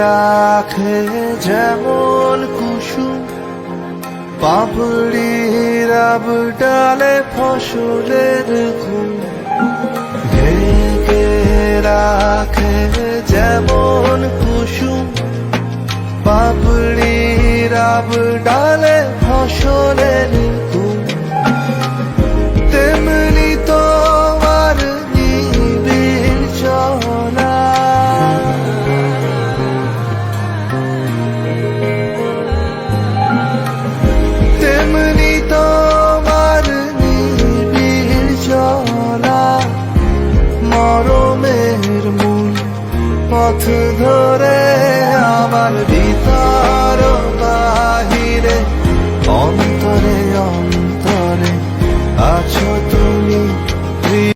রাখে যেমন কুসুম পাপড়ি রাব ডালে ফসলের ঘুম। ঢেকে রাখে যেমন কুসুম পাপড়ি রাব ডালে ফসলের পথ ধরে আমার ভিতর